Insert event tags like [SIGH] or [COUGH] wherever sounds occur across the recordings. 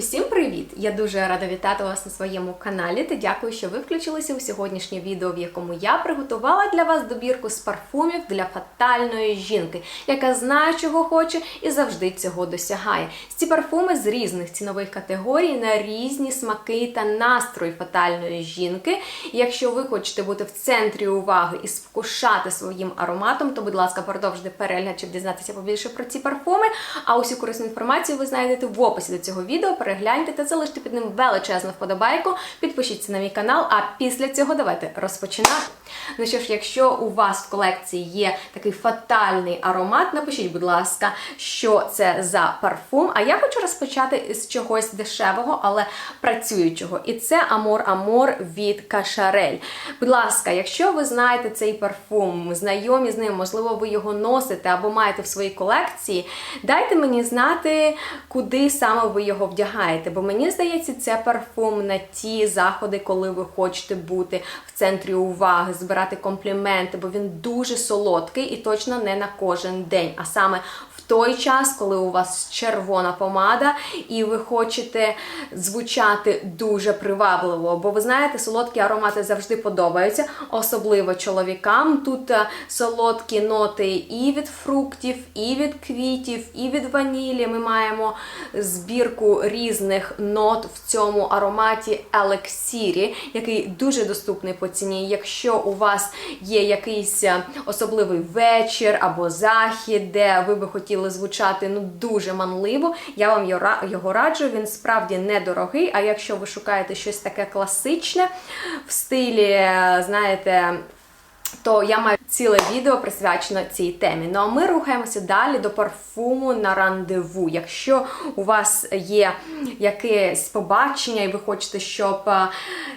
Усім привіт! Я дуже рада вітати вас на своєму каналі та дякую, що ви включилися у сьогоднішнє відео, в якому я приготувала для вас добірку з парфумів для фатальної жінки, яка знає, чого хоче і завжди цього досягає. Ці парфуми з різних цінових категорій на різні смаки та настрої фатальної жінки. Якщо ви хочете бути в центрі уваги і спокушати своїм ароматом, то, будь ласка, продовжуйте перегляд, щоб дізнатися побільше про ці парфуми. А усю корисну інформацію ви знайдете в описі до цього відео. Перегляньте та залиште під ним величезну вподобайку. Підпишіться на мій канал. А після цього давайте розпочинати. Ну що ж, якщо у вас в колекції є такий фатальний аромат, напишіть, будь ласка, що це за парфум. А я хочу розпочати з чогось дешевого, але працюючого. І це Амор Амор від Кашарель. Будь ласка, якщо ви знаєте цей парфум, знайомі з ним, можливо, ви його носите або маєте в своїй колекції, дайте мені знати, куди саме ви його вдягаєте. Бо мені здається, це парфум на ті заходи, коли ви хочете бути в центрі уваги, збирати компліменти, бо він дуже солодкий і точно не на кожен день. А саме в той час, коли у вас червона помада, і ви хочете звучати дуже привабливо. Бо ви знаєте, солодкі аромати завжди подобаються, особливо чоловікам. Тут е, солодкі ноти і від фруктів, і від квітів, і від ванілі. Ми маємо збірку різних нот в цьому ароматі елексірі, який дуже доступний по ціні. Якщо у вас є якийсь е, особливий вечір або захід, де ви би хотіли звучати ну дуже манливо, я вам його раджу. Він справді недорогий. А якщо ви шукаєте щось таке класичне в стилі, е, знаєте. То я маю ціле відео присвячено цій темі. Ну а ми рухаємося далі до парфуму на рандеву. Якщо у вас є якесь побачення, і ви хочете, щоб е,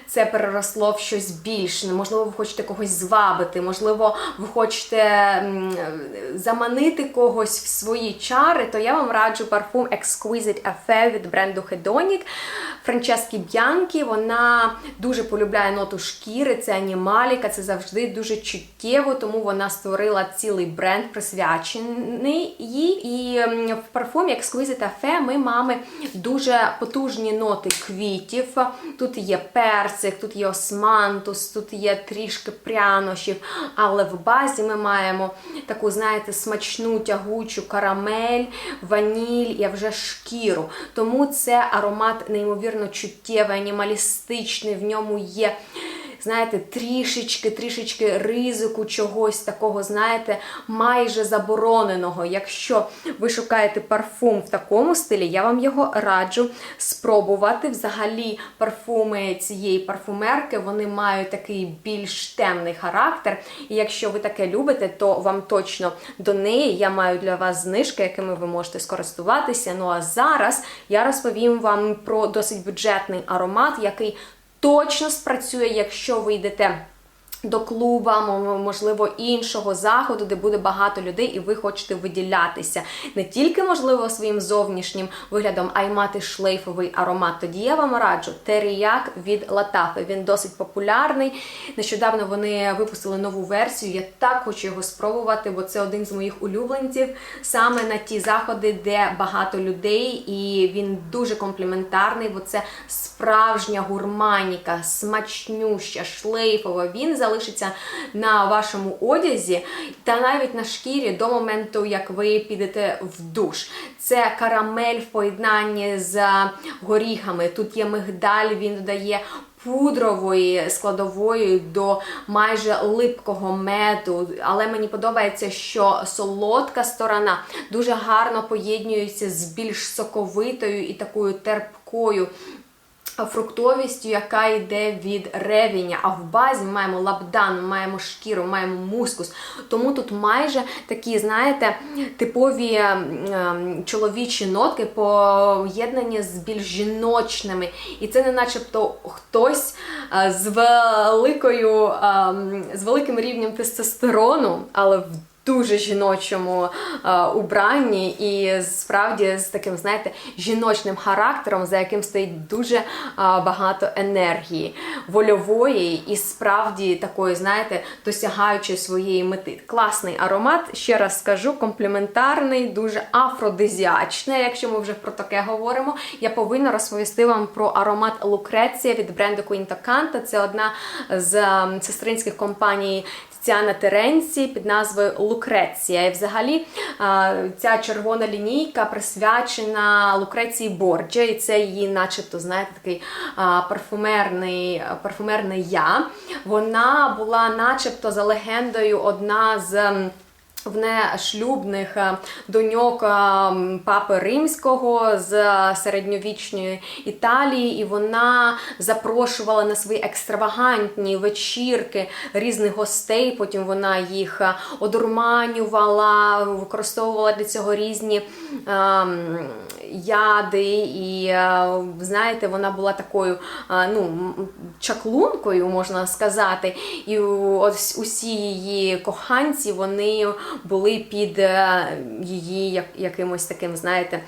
це переросло в щось більше, можливо, ви хочете когось звабити, можливо, ви хочете заманити когось в свої чари, то я вам раджу парфум Exquisite Affair від бренду Hedonic. Франчески Б'янкі, вона дуже полюбляє ноту шкіри, це анімаліка, це завжди дуже чуттєво, тому вона створила цілий бренд, присвячений їй. І в парфумі Exquisite Affair ми маємо дуже потужні ноти квітів. Тут є персик, тут є османтус, тут є трішки прянощів, але в базі ми маємо таку, знаєте, смачну тягучу карамель, ваніль і вже шкіру. Тому це аромат неймовірно чуттєвий, анімалістичний, в ньому є. Знаєте, трішечки, трішечки ризику чогось такого, знаєте, майже забороненого. Якщо ви шукаєте парфум в такому стилі, я вам його раджу спробувати. Взагалі, парфуми цієї парфумерки вони мають такий більш темний характер. І якщо ви таке любите, то вам точно до неї я маю для вас знижки, якими ви можете скористуватися. Ну а зараз я розповім вам про досить бюджетний аромат, який точно спрацює, якщо ви йдете до клуба, можливо, іншого заходу, де буде багато людей, і ви хочете виділятися не тільки, можливо, своїм зовнішнім виглядом, а й мати шлейфовий аромат. Тоді я вам раджу теріяк від Латафи. Він досить популярний. Нещодавно вони випустили нову версію. Я так хочу його спробувати, бо це один з моїх улюбленців саме на ті заходи, де багато людей, і він дуже компліментарний, бо це справжня гурманіка, смачнюща, шлейфова. Він залишиться на вашому одязі та навіть на шкірі до моменту, як ви підете в душ. Це карамель в поєднанні з горіхами. Тут є мигдаль, він додає пудрової складової до майже липкого меду. Але мені подобається, що солодка сторона дуже гарно поєднується з більш соковитою і такою терпкою. Фруктовістю, яка йде від ревіня. А в базі ми маємо лабдан, ми маємо шкіру, маємо мускус. Тому тут майже такі, знаєте, типові ем, чоловічі нотки поєднані з більш жіночними. І це не начебто хтось е, з великою, ем, з великим рівнем тестостерону, але в дуже жіночому е, убранні і справді з таким, знаєте, жіночним характером, за яким стоїть дуже е, багато енергії, вольової і справді такої, знаєте, досягаючи своєї мети. Класний аромат, ще раз скажу, компліментарний, дуже афродизіачний. Якщо ми вже про таке говоримо, я повинна розповісти вам про аромат Лукреція від бренду Quinto Canto. Це одна з ем, сестринських компаній Тіціана Теренці під назвою Лукреція. І взагалі ця червона лінійка присвячена Лукреції Борджа, і це її, начебто, знаєте, такий парфумерний парфумерне я. Вона була, начебто, за легендою, одна з в нешлюбних е, доньок е, папи римського з середньовічної Італії, і вона запрошувала на свої екстравагантні вечірки різних гостей. Потім вона їх е, одурманювала, використовувала для цього різні ем, яди. І знаєте, вона була такою ну, чаклункою, можна сказати. І ось усі її коханці, вони були під е, її якимось таким, знаєте,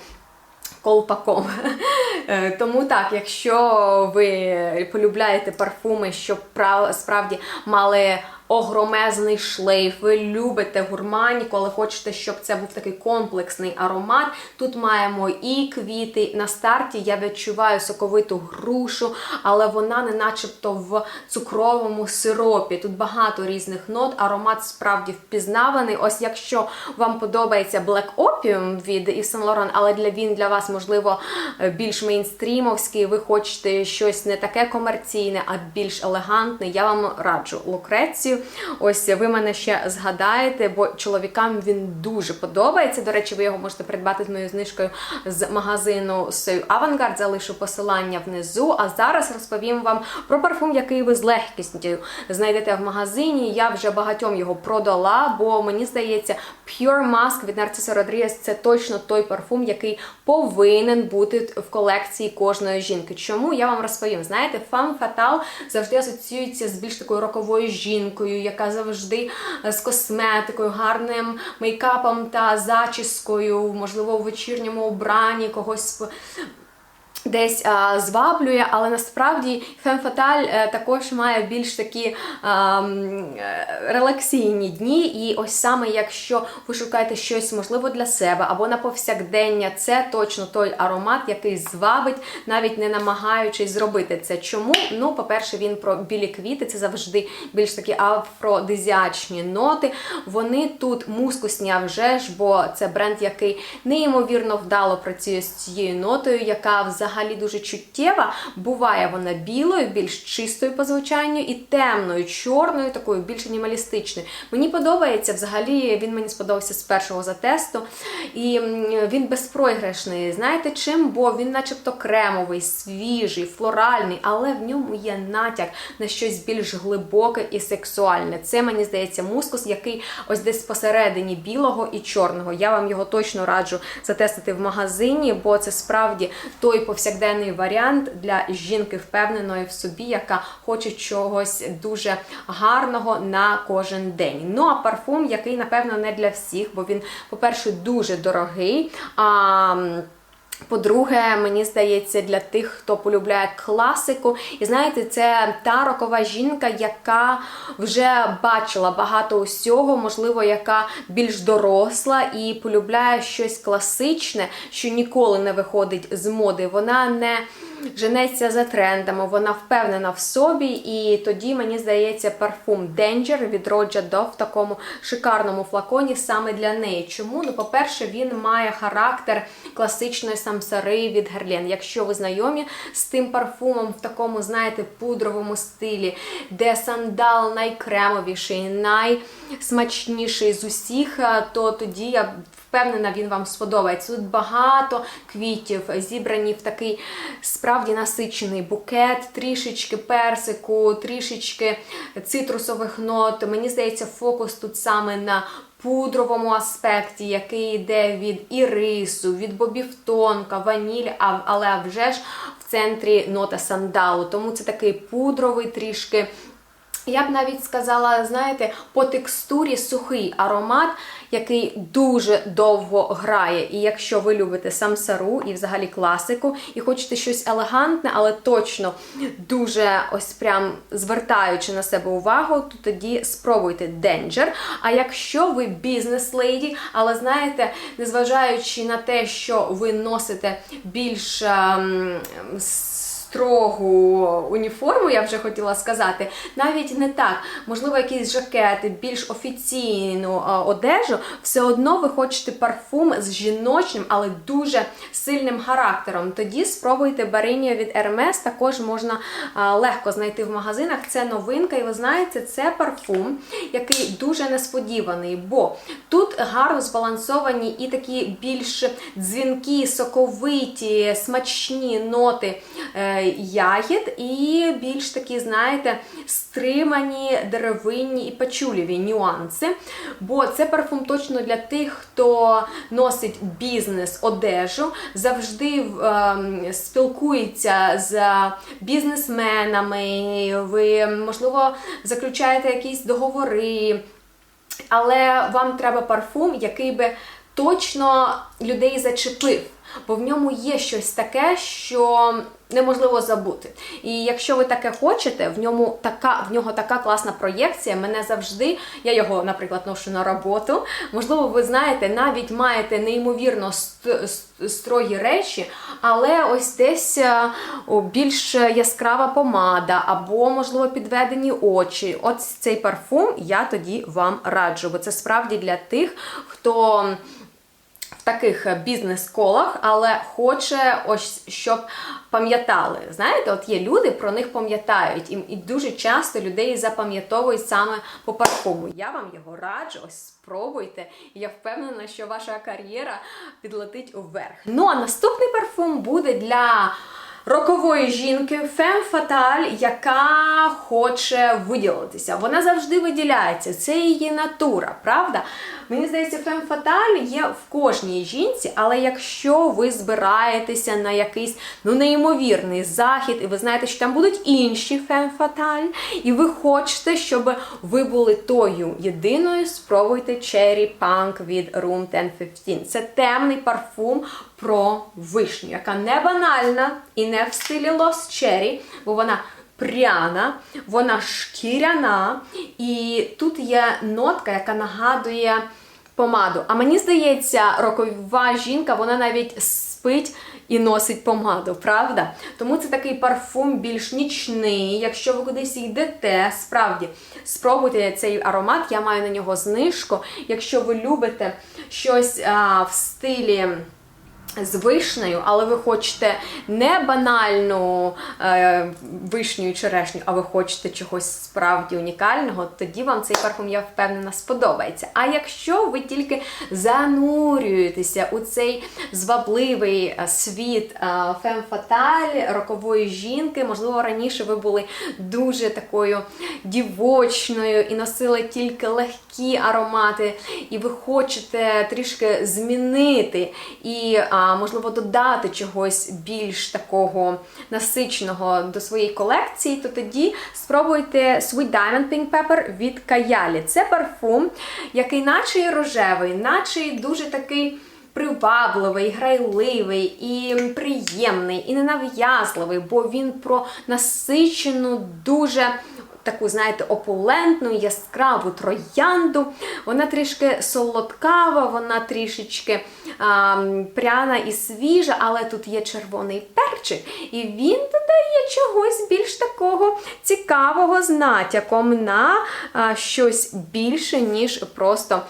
колпаком. [LAUGHS] Е, тому так, якщо ви полюбляєте парфуми, щоб справді мали огромезний шлейф, ви любите гурманіку, але хочете, щоб це був такий комплексний аромат. Тут маємо і квіти. На старті я відчуваю соковиту грушу, але вона не начебто в цукровому сиропі. Тут багато різних нот, аромат справді впізнаваний. Ось якщо вам подобається Black Opium від Yves Saint Laurent, але для він для вас, можливо, більш мейнстрімовський, ви хочете щось не таке комерційне, а більш елегантне, я вам раджу Лукрецію. Ось ви мене ще згадаєте, бо чоловікам він дуже подобається. До речі, ви його можете придбати з моєю знижкою з магазину Авангард. Залишу посилання внизу. А зараз розповім вам про парфум, який ви з легкістю знайдете в магазині. Я вже багатьом його продала, бо мені здається, Pure Mask від Narciso Rodriguez – це точно той парфум, який повинен бути в колекції кожної жінки. Чому я вам розповім? Знаєте, Femme Fatale завжди асоціюється з більш такою роковою жінкою жінкою, яка завжди е, з косметикою, гарним мейкапом та зачіскою, можливо, у вечірньому обранні когось Десь а, зваблює, але насправді Фем Фаталь також має більш такі а, релаксійні дні. І ось саме якщо ви шукаєте щось можливо для себе або на повсякдення, це точно той аромат, який звабить, навіть не намагаючись зробити це. Чому? Ну, по-перше, він про білі квіти, це завжди більш такі афродизіачні ноти. Вони тут мускусні, а вже ж, бо це бренд, який неймовірно вдало працює з цією нотою, яка взагалі взагалі дуже чуттєва. Буває вона білою, більш чистою по звучанню, і темною, чорною, такою більш анімалістичною. Мені подобається взагалі, він мені сподобався з першого затесту. І він безпроіграшний. Знаєте чим? Бо він, начебто, кремовий, свіжий, флоральний, але в ньому є натяк на щось більш глибоке і сексуальне. Це, мені здається, мускус, який ось десь посередині білого і чорного. Я вам його точно раджу затестити в магазині, бо це справді той повсякденний повсякденний варіант для жінки, впевненої в собі, яка хоче чогось дуже гарного на кожен день. Ну а парфум, який, напевно, не для всіх, бо він, по-перше, дуже дорогий. А по-друге, мені здається, для тих, хто полюбляє класику. І знаєте, це та рокова жінка, яка вже бачила багато усього, можливо, яка більш доросла і полюбляє щось класичне, що ніколи не виходить з моди. Вона не женеться за трендами, вона впевнена в собі, і тоді, мені здається, парфум Danger від Роджа До в такому шикарному флаконі саме для неї. Чому? Ну, по-перше, він має характер класичної самсари від Герлен. Якщо ви знайомі з тим парфумом в такому, знаєте, пудровому стилі, де сандал найкремовіший, найсмачніший з усіх, то тоді я впевнена, він вам сподобається. Тут багато квітів, зібрані в такий справді насичений букет, трішечки персику, трішечки цитрусових нот. Мені здається, фокус тут саме на пудровому аспекті, який йде від ірису, від бобів тонка, ваніль, але вже ж в центрі нота сандалу. Тому це такий пудровий трішки Я б навіть сказала, знаєте, по текстурі сухий аромат, який дуже довго грає. І якщо ви любите самсару і взагалі класику, і хочете щось елегантне, але точно дуже ось прям звертаючи на себе увагу, то тоді спробуйте Danger. А якщо ви бізнес-леді, але знаєте, незважаючи на те, що ви носите більш ем, строгу уніформу, я вже хотіла сказати, навіть не так. Можливо, якісь жакети, більш офіційну а, одежу, все одно ви хочете парфум з жіночним, але дуже сильним характером. Тоді спробуйте Баринія від Hermes, також можна а, легко знайти в магазинах. Це новинка, і ви знаєте, це парфум, який дуже несподіваний, бо тут гарно збалансовані і такі більш дзвінкі, соковиті, смачні ноти. Ягід і більш такі, знаєте, стримані деревинні і пачулєві нюанси. Бо це парфум точно для тих, хто носить бізнес, одежу, завжди е, спілкується з бізнесменами, ви, можливо, заключаєте якісь договори. Але вам треба парфум, який би точно людей зачепив бо в ньому є щось таке, що неможливо забути. І якщо ви таке хочете, в ньому така в нього така класна проєкція. Мене завжди, я його, наприклад, ношу на роботу. Можливо, ви знаєте, навіть маєте неймовірно строгі речі, але ось десь е, більш яскрава помада, або, можливо, підведені очі. От цей парфум я тоді вам раджу, бо це справді для тих, хто таких бізнес-колах, але хоче ось щоб пам'ятали. Знаєте, от є люди, про них пам'ятають, і, і дуже часто людей запам'ятовують саме по парфуму. Я вам його раджу, ось спробуйте. І я впевнена, що ваша кар'єра підлетить уверх. Ну а наступний парфум буде для рокової жінки фем фаталь, яка хоче виділитися. Вона завжди виділяється. Це її натура, правда? Мені здається, фем фаталь є в кожній жінці, але якщо ви збираєтеся на якийсь ну неймовірний захід, і ви знаєте, що там будуть інші фем фаталь, і ви хочете, щоб ви були тою єдиною, спробуйте Cherry Punk від Room 1015. Це темний парфум про вишню, яка не банальна і не в стилі Lost Cherry, бо вона пряна, вона шкіряна, і тут є нотка, яка нагадує помаду. А мені здається, рокова жінка, вона навіть спить. І носить помаду, правда? Тому це такий парфум більш нічний. Якщо ви кудись йдете, справді спробуйте цей аромат, я маю на нього знижку. Якщо ви любите щось а, в стилі з вишнею, але ви хочете не банальну е, вишню і черешню, а ви хочете чогось справді унікального, тоді вам цей парфум, я впевнена, сподобається. А якщо ви тільки занурюєтеся у цей звабливий е, світ фем фаталь, рокової жінки, можливо, раніше ви були дуже такою дівочною і носили тільки легкі аромати, і ви хочете трішки змінити і можливо, додати чогось більш такого насиченого до своєї колекції, то тоді спробуйте Sweet Diamond Pink Pepper від Каялі. Це парфум, який наче і рожевий, наче і дуже такий. Привабливий, грайливий і приємний, і ненав'язливий, бо він про насичену, дуже таку, знаєте, опулентну, яскраву троянду. Вона трішки солодкава, вона трішечки а, пряна і свіжа, але тут є червоний перчик, і він додає чогось більш такого цікавого з натяком на а, щось більше, ніж просто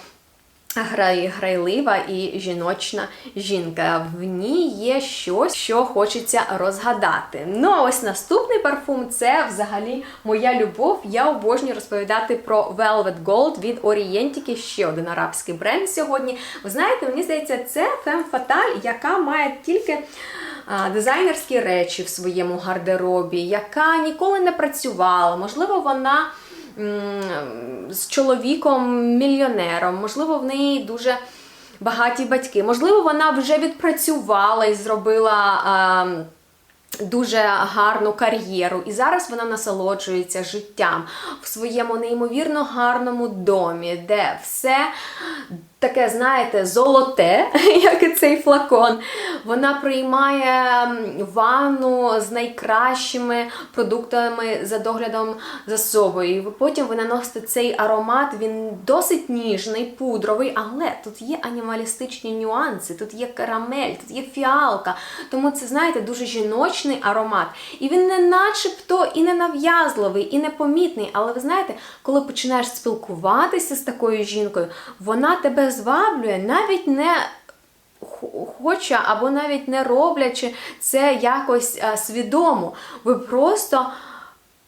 грай, грайлива і жіночна жінка. В ній є щось, що хочеться розгадати. Ну, а ось наступний парфум це взагалі моя любов. Я обожнюю розповідати про Velvet Gold від Orientic, ще один арабський бренд сьогодні. Ви знаєте, мені здається, це Femme Fatale, яка має тільки. Дизайнерські речі в своєму гардеробі, яка ніколи не працювала. Можливо, вона з чоловіком-мільйонером, можливо, в неї дуже багаті батьки. Можливо, вона вже відпрацювала і зробила. дуже гарну кар'єру, і зараз вона насолоджується життям в своєму неймовірно гарному домі, де все таке, знаєте, золоте, [LAUGHS] як і цей флакон. Вона приймає ванну з найкращими продуктами за доглядом за собою. І потім ви наносите цей аромат, він досить ніжний, пудровий, але тут є анімалістичні нюанси, тут є карамель, тут є фіалка. Тому це, знаєте, дуже жіночний аромат. І він не начебто і не нав'язливий, і непомітний. Але ви знаєте, коли починаєш спілкуватися з такою жінкою, вона тебе зваблює навіть не хоча або навіть не роблячи це якось е, свідомо. Ви просто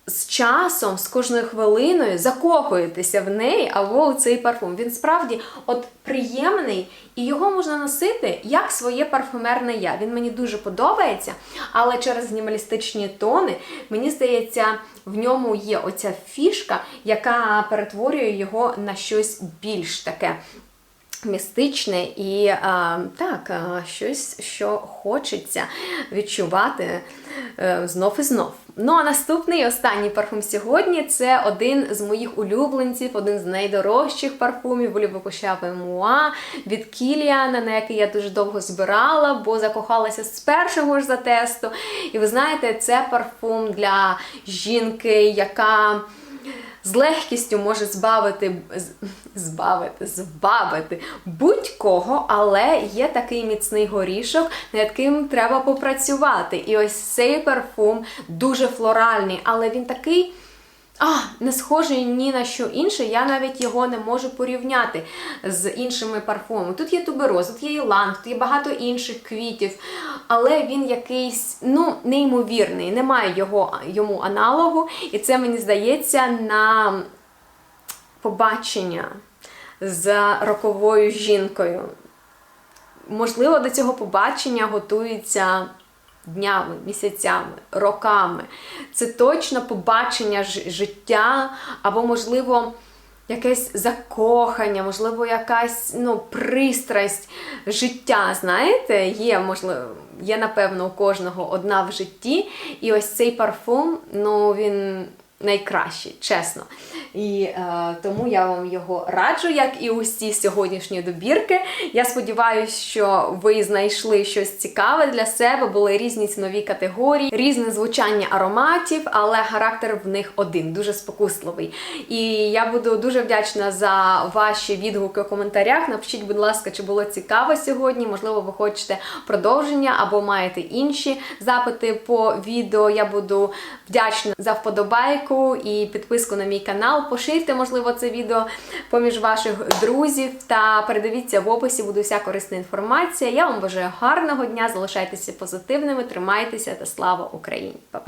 з часом, з кожною хвилиною закохуєтеся в неї або у цей парфум. Він справді от приємний, і його можна носити як своє парфумерне я. Він мені дуже подобається, але через мінімалістичні тони, мені здається, в ньому є оця фішка, яка перетворює його на щось більш таке містичне і а, так, щось, що хочеться відчувати е, знов і знов. Ну а наступний останній парфум сьогодні це один з моїх улюбленців, один з найдорожчих парфумів Волюбокощаве Муа від Кіліана, на який я дуже довго збирала, бо закохалася з першого ж затесту. І ви знаєте, це парфум для жінки, яка з легкістю може збавити, збавити, збавити будь-кого, але є такий міцний горішок, над яким треба попрацювати. І ось цей парфум дуже флоральний, але він такий. А, не схожий ні на що інше, я навіть його не можу порівняти з іншими парфумами. Тут є тубероз, тут є іланг, тут є багато інших квітів, але він якийсь ну, неймовірний, немає його, йому аналогу, і це мені здається на побачення з роковою жінкою. Можливо, до цього побачення готуються днями, місяцями, роками. Це точно побачення життя, або, можливо, якесь закохання, можливо, якась ну, пристрасть життя. Знаєте, є, можливо, є, напевно, у кожного одна в житті. І ось цей парфум, ну, він найкращий, чесно. І е, тому я вам його раджу, як і усі сьогоднішні добірки. Я сподіваюся, що ви знайшли щось цікаве для себе. Були різні цінові категорії, різне звучання ароматів, але характер в них один, дуже спокусливий. І я буду дуже вдячна за ваші відгуки у коментарях. Напишіть, будь ласка, чи було цікаво сьогодні. Можливо, ви хочете продовження або маєте інші запити по відео. Я буду вдячна за вподобайку і підписку на мій канал. Поширте, можливо, це відео поміж ваших друзів та передивіться в описі, буде вся корисна інформація. Я вам бажаю гарного дня, залишайтеся позитивними, тримайтеся та слава Україні! Па-па!